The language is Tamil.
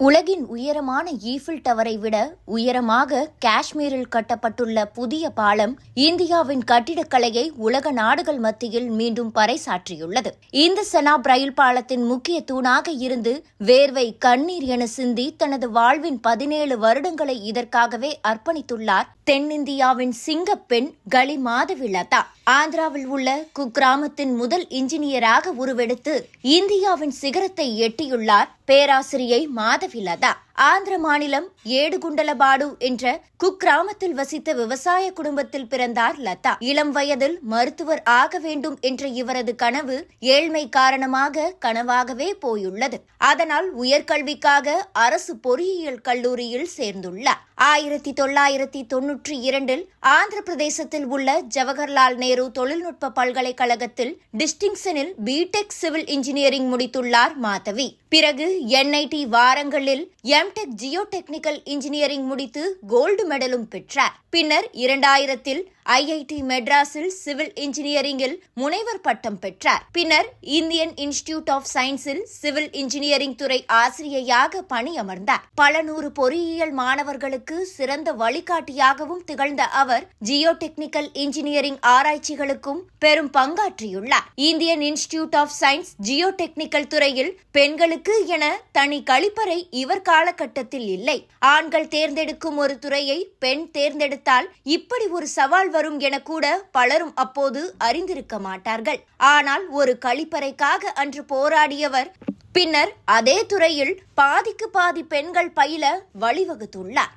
உலகின் உயரமான ஈஃபில் டவரை விட உயரமாக காஷ்மீரில் கட்டப்பட்டுள்ள புதிய பாலம் இந்தியாவின் கட்டிடக்கலையை உலக நாடுகள் மத்தியில் மீண்டும் பறைசாற்றியுள்ளது. இந்த செனாப் ரயில் பாலத்தின் முக்கிய தூணாக இருந்து வேர்வை கண்ணீர் என சிந்தி தனது வாழ்வின் பதினேழு வருடங்களை இதற்காகவே அர்ப்பணித்துள்ளார் தென்னிந்தியாவின் சிங்கப்பெண் கலி மாதவி லதா. ஆந்திராவில் உள்ள குக்கிராமத்தின் முதல் இன்ஜினியராக உருவெடுத்து இந்தியாவின் சிகரத்தை எட்டியுள்ளார் பேராசிரியை மாதவி லதா. ஆந்திர மாநிலம் ஏடுகுண்டலபாடு என்ற குக்கிராமத்தில் வசித்த விவசாய குடும்பத்தில் பிறந்தார் லதா. இளம் வயதில் மருத்துவர் ஆக வேண்டும் என்ற இவரது கனவு ஏழ்மை காரணமாக கனவாகவே போயுள்ளது. அதனால் உயர்கல்விக்காக அரசு பொறியியல் கல்லூரியில் சேர்ந்துள்ளார். ஆயிரத்தி தொள்ளாயிரத்தி தொன்னூற்றி இரண்டில் ஆந்திர பிரதேசத்தில் உள்ள ஜவஹர்லால் நேரு தொழில்நுட்ப பல்கலைக்கழகத்தில் டிஸ்டிங்ஷனில் பிடெக் சிவில் இன்ஜினியரிங் முடித்துள்ளார் மாதவி. பிறகு என்ஐடி வாரங்களில் M Tech geo technical engineering முடித்து கோல்டு மெடலும் பெற்றார். பின்னர் இரண்டாயிரத்தில் ஐஐடி மெட்ராஸில் சிவில் இன்ஜினியரிங்கில் முனைவர் பட்டம் பெற்றார். பின்னர் இந்தியன் இன்ஸ்டிடியூட் ஆஃப் சயின்ஸில் சிவில் இன்ஜினியரிங் துறை ஆசிரியையாக பணியமர்ந்தார். பல நூறு பொறியியல் மாணவர்களுக்கு சிறந்த வழிகாட்டியாகவும் திகழ்ந்த அவர் ஜியோ டெக்னிக்கல் இன்ஜினியரிங் ஆராய்ச்சிகளுக்கும் பெரும் பங்காற்றியுள்ளார். Indian Institute of Science geo technical துறையில் பெண்களுக்கு என தனி கழிப்பறை இவர் காலகட்டத்தில் இல்லை. ஆண்கள் தேர்ந்தெடுக்கும் ஒரு துறையை பெண் தேர்ந்தெடுத்தால் இப்படி ஒரு சவால் வரும் என கூட பலரும் அப்போது அறிந்திருக்க மாட்டார்கள். ஆனால் ஒரு கழிப்பறைக்காக அன்று போராடியவர் பின்னர் அதே துறையில் பாதிக்கு பாதி பெண்கள் பயில வழிவகுத்துள்ளார்.